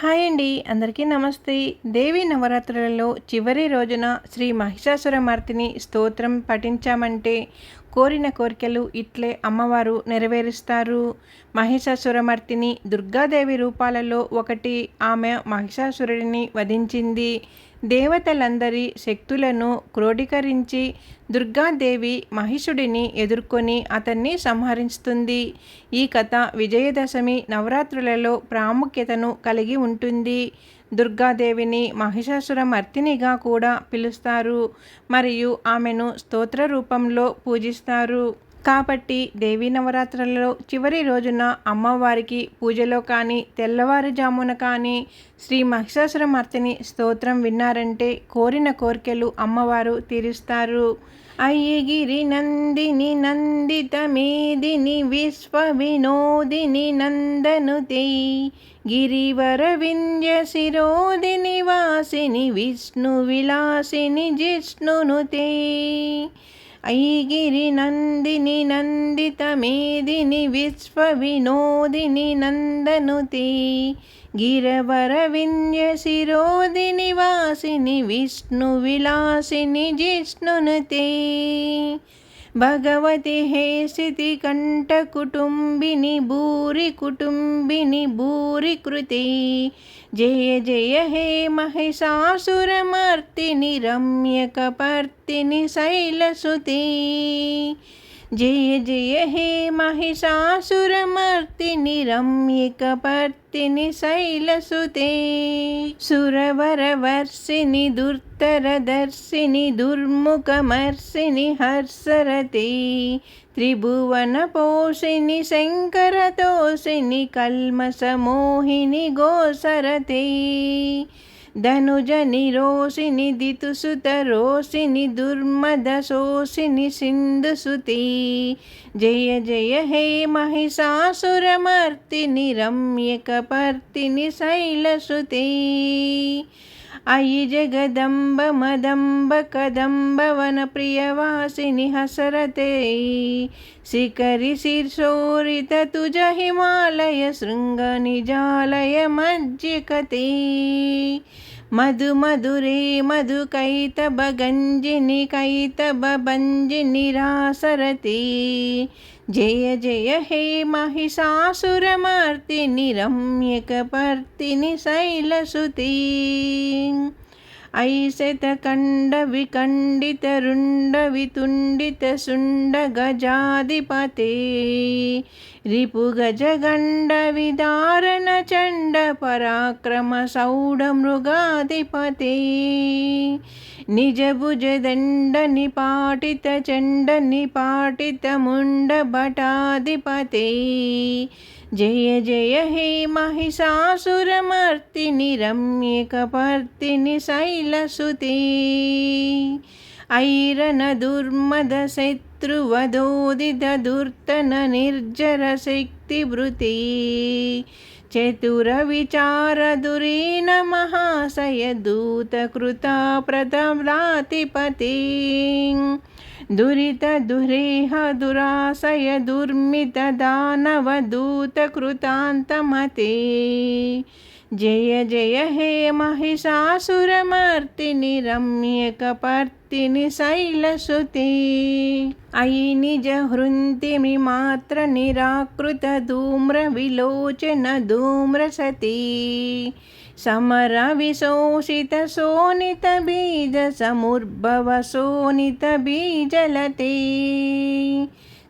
Hi అండి అందరికీ నమస్తే. దేవి నవరాత్రులలో చివరి రోజున శ్రీ మహిషాసురమర్తిని స్తోత్రం పఠించామంటే కోరిన కోరికలు ఇట్లే అమ్మవారు నెరవేరుస్తారు. మహిషాసురమర్తిని దుర్గాదేవి రూపాలలో ఒకటి ఆమె మహిషాసురుడిని వధించింది. దేవతలందరి శక్తులను క్రోడీకరించి దుర్గాదేవి మహిషుడిని ఎదుర్కొని అతన్ని సంహరిస్తుంది. ఈ కథ విజయదశమి నవరాత్రులలో ప్రాముఖ్యతను కలిగి ఉంటుంది. దుర్గాదేవిని మహిషాసుర మర్తినిగా కూడా పిలుస్తారు. మరియు ఆమెను స్తోత్ర రూపంలో పూజిస్తారు. కాబట్టి దేవీ నవరాత్రులలో చివరి రోజున అమ్మవారికి పూజలో కానీ తెల్లవారుజామున కానీ శ్రీ మహిషాసురమర్తిని స్తోత్రం విన్నారంటే కోరిన కోరికలు అమ్మవారు తీరుస్తారు. అయ్యగిరి నందిని నందిత మేదిని విశ్వ వినోదిని నందనుతే గిరివర వింధ్య శిరోదిని వాసిని విష్ణు విలాసిని జిష్ణునుతే ఐగిరి నందిని నందిత మేదిని విశ్వ వినోదిని నందనుతి. గిరవర వింధ్య శిరోదిని వాసిని విష్ణు విలాసిని జిష్ణునుతే. భగవతి హేసితి కంఠ కుటుంబిని భూరి కుటుంబిని భూరి కృతి. జయ జయ హే మహిషాసురమర్తిని రమ్యకపర్తిని శైలసుతి. జయ జయ హే మహిషాసురమర్తిని రమ్యకపర్తిని శైలసుతే సురవరవర్షిని దుర్తరదర్శిని దుర్ముఖమర్షిని హర్షరతే త్రిభువనపోషిని శంకరతోషిని కల్మసమోహిని గోసరతే ధనుజని రోషిని దితుసుత రోషిని దుర్మద దుర్మదశోషిని సింధుసుతి జయ జయ హే మహిషాసురమర్తిని రమ్యకపర్తిని శైలసుతి అయి జగదంబ మదంబ కదంబ వన ప్రియవాసిని హసరతే. శిఖరి శీర్షోరిత తుజ హిమాలయ శృంగ నిజాలయ మజ్జికతే. मधुमधुरे मधुकैतभगञ्जिनि मधुकैतब गञ्जिनिकैतबञ्जि जय जय हे महिषासुरमर्तिनि रम्यकपर्तिनि शैलसुती। జయ హే వికండిత రుండ వితుండిత శుండ గజాధిపతే. రిపు గజగండ విదారణ చండ పరాక్రమ సౌడ మృగాధిపతే. నిజ భుజ దండ నిపాటిత చండ నిపాటిత ముండ భటాధిపతే. జయ జయ హే మహిషాసురమర్తిని రమ్యకపర్తిని శైలసుతే. ఐరన దుర్మద శత్రువదోదిత దుర్తన నిర్జర శక్తిభృతి చతుర విచార దురీన మహాశయ దూత కృత ప్రతవ్రాతిపతి दुरितदुरेह दुराशय दुर्मित दुर्मितदानवदूतकृतान्तमते జయ జయ హే మహిషాసురమర్తిని రమ్యకపర్తిని శైలసుతి. అయి నిజ హృంతిమి మాత్ర నిరాకృత ధూమ్ర విలోచన ధూమ్ర సతీ. సమర విశోషిత శోణిత బీజ సముర్భవ శోణిత బీజలతే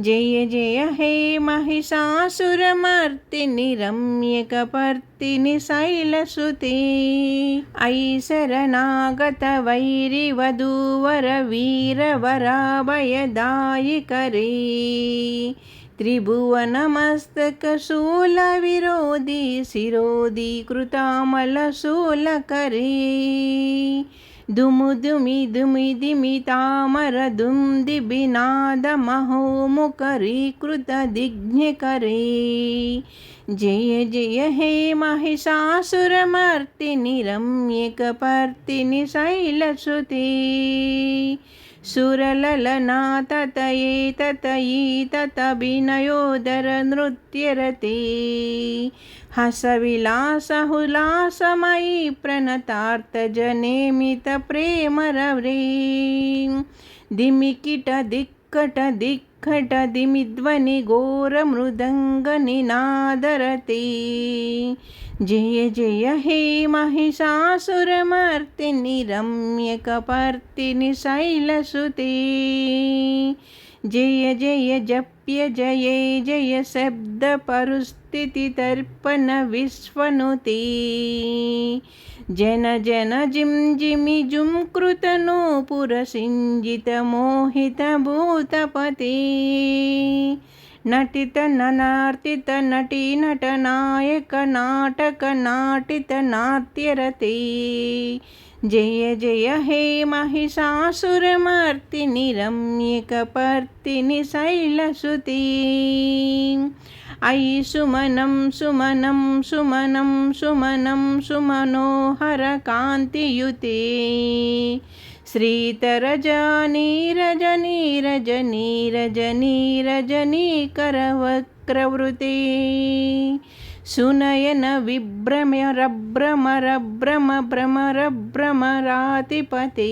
जय जय हे महिषासुरमर्तिनि रम्यकपर्तिनि शैलसुते। वयदायि त्रिभुवनमस्तकशूलविरोधि शिरोधि कृतामलशूलकरे दुमि धुमि धुमि दिमि तामरदुमदिनादमहोमुकरि कृतदिघ्करी जय जय हे महिषासुरमर्तिनि रम्यकपर्तिनि शैलसुति। सुरललनाततये ततये तत विनयोदरनृत्यरते हसविलासहुलासमयि प्रणतार्तजनेमितप्रेमरव्री दिमिकिटदिक्कटदिक् కటదిమిధ్వని ఘోర మృదంగ నినాదరతి జయ జయ హే మహిషాసురమర్తిని రమ్యకపర్తిని శైలసుతే. జయ జయ జప్య జయే జయ శబ్ద పరుస్థితి తర్పణ విశ్వనుతి. జన జన జిం జిమి జుం కృతనూపురసింజిత మోహిత భూతపతి. నటిత ననార్తిత నటీ నటనాయక నాటక నాటిత నాట్యరతి. जय जय हे महिषासुरमर्तिनि रम्यकपर्तिनि शैलसुती अयि सुमनं सुमनं सुमनं सुमनं सुमनोहरकान्तियुते श्रीतरजनीरजनीरजनीरजनीरजनीकरवक्रवृते సునయన విభ్రమరభ్రమరభ్రమ భ్రమరభ్రమరాతిపతి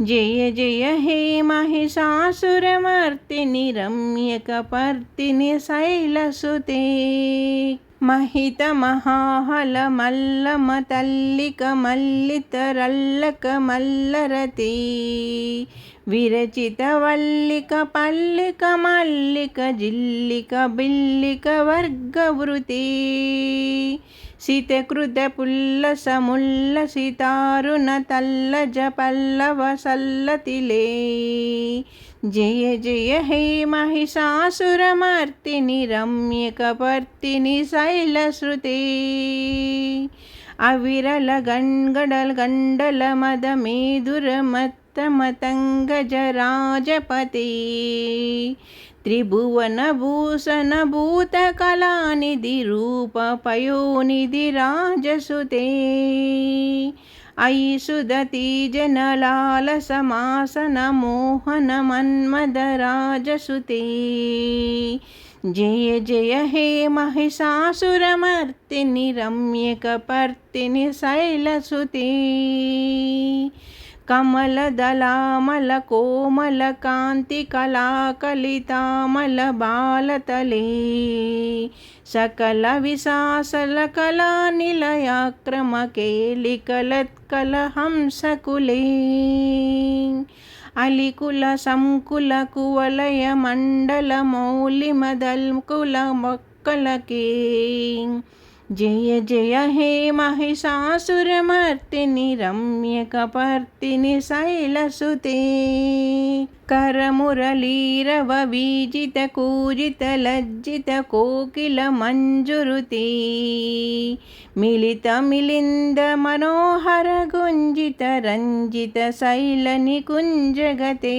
జయ జయ హే మహిషాసురమర్తిని రమ్యకపర్తిని శైలసుతే మహిత మహాహలమల్లమ తల్లిక మల్లితరల్లక మల్లరతి విరచిత వల్లిక పల్లిక మల్లిక జిల్లిక బిల్లిక వర్గవృతి శీతకృత పుల్ల సముల్ల సితారుణ తల్ల జపల్లవ సల్లతిలే జయ జయ హే మహిషాసురమర్తిని రమ్యకపర్తిని శైలశ్రుతే అవిరల గణ్గడల్ గండల మద మేధురమత్ మేదురమత్త మతంగజరాజపతి త్రిభువనభూషణ భూతకళానిధి రూప పయోనిధి రాజసుతే అయి సుదతి జనలాల సమాసన మోహన కమలదలామల కోమల కాంతి కళాకలితామల బాలతలే. సకల విశాసల కళా నిలయాక్రమ కేలికలత్కలహంసకులే అలికుల సంకుల కువలయ మండల మౌలిమదల్కుల మొక్కలకే. జయ జయ హే మహిషాసురమర్తిని రమ్యకపర్తిని శైలసుతే. కరమురళీరవ వీజిత కూజిత లజ్జిత కోకిల మంజురుతే. మిలిత మిలింద మనోహర గుంజిత రంజిత శైలని కుంజగతే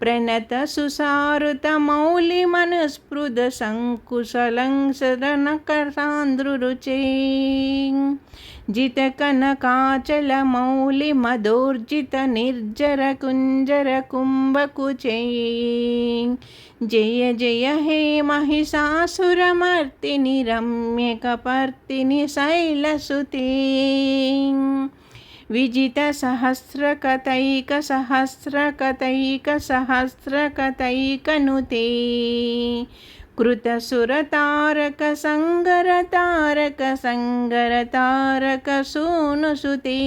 प्रणत सुसारुतमौलिमनुस्पृदसङ्कुशलंसदनकसान्द्रुरुचे जितकनकाचलमौलिमदोर्जितनिर्जरकुञ्जरकुम्भकुचै जय जय हे महिषासुरमर्तिनि रम्यकपर्तिनि शैलसुते विजितसहस्रकतैकसहस्रकतैकसहस्रकतैकनुते कृतसुरतारकसङ्गरतारकसङ्गरतारकसूनुसुते।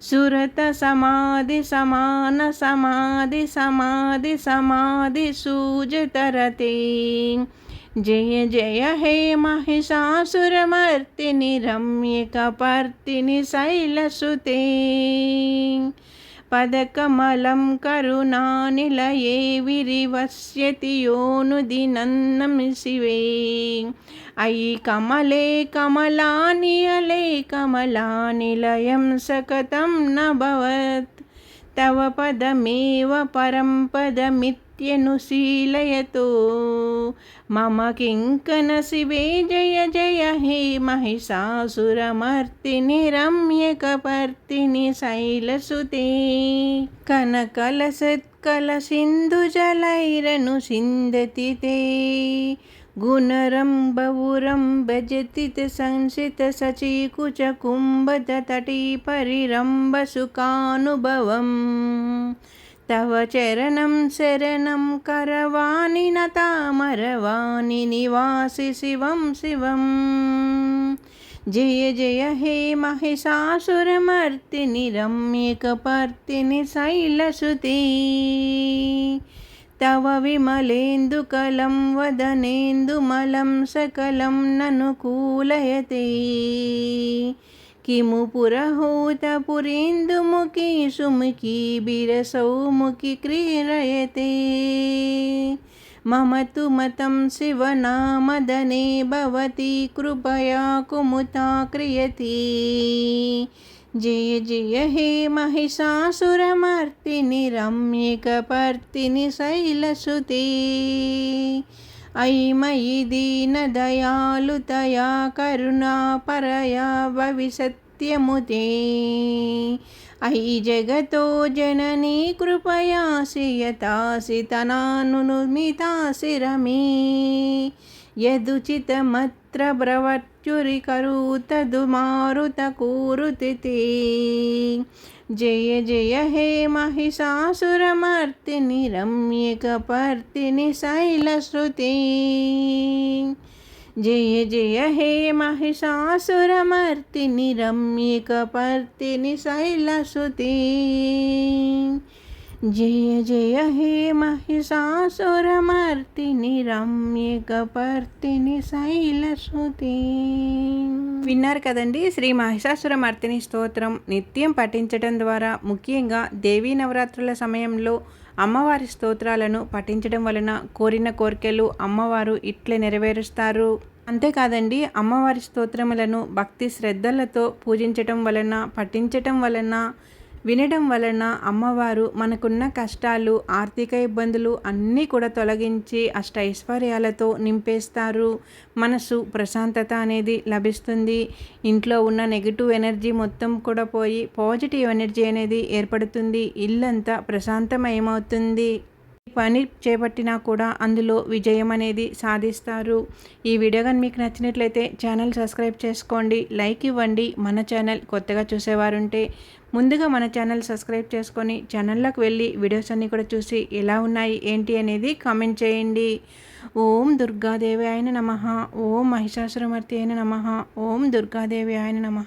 सुरतसमाधिसमानसमाधिसमाधिसमाधिसूजतरते జయ జయ హే మహిషాసురమర్తిని రమ్యకపర్తిని శైలసుతే. పదకమలం కరుణానిలయే విరివస్యతి యోనుదినన్నమి శివే అయి కమలే కమలాని అలే కమలానిలయం సకతం నభవత్. తవ పదమేవ పరం పదమిత్ पदमित्यनुशीलयतो मम किङ्कन शिवे जय जय हे महिषासुरमर्तिनि रम्यकपर्तिनि शैलसुते कनकलसत्कलसिन्धुजलैरनुसिन्दति ते गुणरम्बवुरं भजतितसंसितसचीकुचकुम्भतटी परिरम्बसुखानुभवम् तव चरणं शरणं करवाणि न तामरवाणि निवासि शिवं शिवम् जय जय हे महिषासुरमर्तिनि रम्यकपर्तिनि शैलसुते तव विमलेन्दुकलं वदनेन्दुमलं सकलं ननुकूलयते किमु पुरहूतपुरीन्दुमुखी सुमुखी बिरसौमुखी क्रीडयते। मम तु मतं शिवनामदने भवती, कृपया कुमुता क्रियते। जय जय हे महिषासुरमर्तिनि, रम्यकपर्तिनि, शैलसुते। अयि मयि दीनदयालुतया करुणापरया भविसत्यमुते अयि जगतो जननी कृपयासि यतासि तनानुमितासि रमे यदुचितमत्र ब्रवत्युरिकरुतदु मारुतकूरुति ते जय जय हे महिषासुरमर्तिनि रम्यकपर्तिनि शैलश्रुते जय जय हे महिषासुरमर्तिनि रम्यकपर्तिनि शैलसुते జయ జయ హే महिषासुरमर्तिनि రమ్యకపర్తిని శైలశ్రుతి విన్నారు కదండి శ్రీ మహిషాసురమర్తిని స్తోత్రం నిత్యం పఠించడం ద్వారా ముఖ్యంగా దేవీ నవరాత్రుల సమయంలో అమ్మవారి స్తోత్రాలను పఠించడం వలన కోరిన కోరికలు అమ్మవారు ఇట్లే నెరవేరుస్తారు అంతేకాదండి అమ్మవారి స్తోత్రములను భక్తి శ్రద్ధలతో పూజించటం వలన పఠించటం వలన వినడం వలన అమ్మవారు మనకున్న కష్టాలు ఆర్థిక ఇబ్బందులు అన్నీ కూడా తొలగించి అష్ట ఐశ్వర్యాలతో నింపేస్తారు. మనసు ప్రశాంతత అనేది లభిస్తుంది. ఇంట్లో ఉన్న నెగిటివ్ ఎనర్జీ మొత్తం కూడా పోయి పాజిటివ్ ఎనర్జీ అనేది ఏర్పడుతుంది. ఇల్లంతా ప్రశాంతమయమవుతుంది. పని చేపట్టినా కూడా అందులో విజయం అనేది సాధిస్తారు. ఈ వీడియో కానీ మీకు నచ్చినట్లయితే ఛానల్ సబ్స్క్రైబ్ చేసుకోండి లైక్ ఇవ్వండి. మన ఛానల్ కొత్తగా చూసేవారుంటే ముందుగా మన ఛానల్ సబ్స్క్రైబ్ చేసుకొని ఛానల్లోకి వెళ్ళి వీడియోస్ అన్నీ కూడా చూసి ఎలా ఉన్నాయి ఏంటి అనేది కామెంట్ చేయండి. ఓం దుర్గాదేవి ఆయన నమ. ఓం మహిషాసురమర్తి అయిన నమ. ఓం దుర్గాదేవి ఆయన నమ.